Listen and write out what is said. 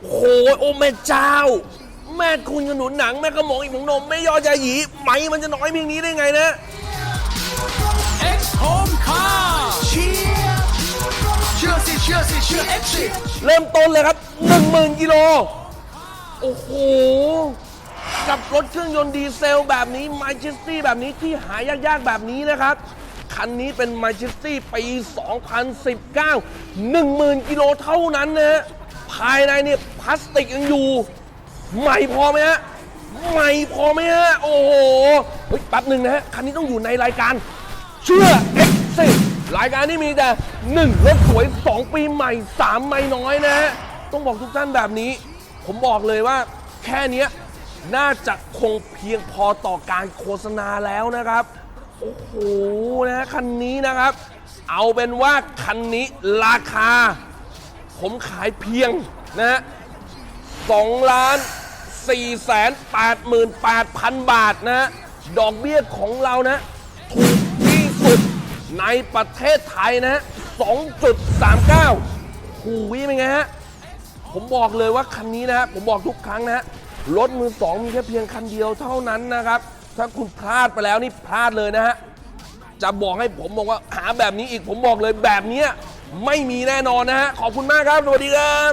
โอ้โหโอ้แม่เจ้า แม่คุณขนุนหนังแม่กระหมองอีกหมองนมแม่ยอจะหยีไหมมันจะน้อยเพียงนี้ได้ไงนะ X Home Car เชียร์เชื่อสิเชื่อสิเชื่อ X สิเริ่มต้นเลยครับ 10,000กิโล โอ้โห กับรถเครื่องยนต์ดีเซลแบบนี้ m a j e s t y แบบนี้ที่หายากๆแบบนี้นะครับ คันนี้เป็น m a j e s t y ปี 2019 10,000 กิโลเท่านั้นนะฮะภายในเนี่ยพลาสติกยังอยู่ ใหม่พอไหมฮะใหม่พอไหมฮะ โอ้โหเฮ้ยแป๊บหนึ่งนะฮะ คันนี้ต้องอยู่ในรายการ เชื่อ X สิรายการนี้มีแต่1รถสวย 2 ปีใหม่ 3 ไม่น้อยนะฮะ ต้องบอกทุกท่านแบบนี้ ผมบอกเลยว่าแค่นี้น่าจะคงเพียงพอต่อการโฆษณาแล้วนะครับ โอ้โหนะคันนี้นะครับ เอาเป็นว่าคันนี้ราคา ผมขายเพียงนะฮะ2ล้าน4แสน8 8 0 0บาทนะฮะดอกเบี้ยของเรานะ ถูกที่สุดในประเทศไทยนะฮะ2.39หูวิเป็นไงฮะ ผมบอกเลยว่าคันนี้นะฮะผมบอกทุกครั้งนะฮะรถมือสองมีแค่เพียงคันเดียวเท่านั้นนะครับ ถ้าคุณพลาดไปแล้วนี่พลาดเลยนะฮะ จะบอกให้ผมบอกว่าหาแบบนี้อีกผมบอกเลยแบบเนี้ย ไม่มีแน่นอนนะฮะ ขอบคุณมากครับ สวัสดีครับ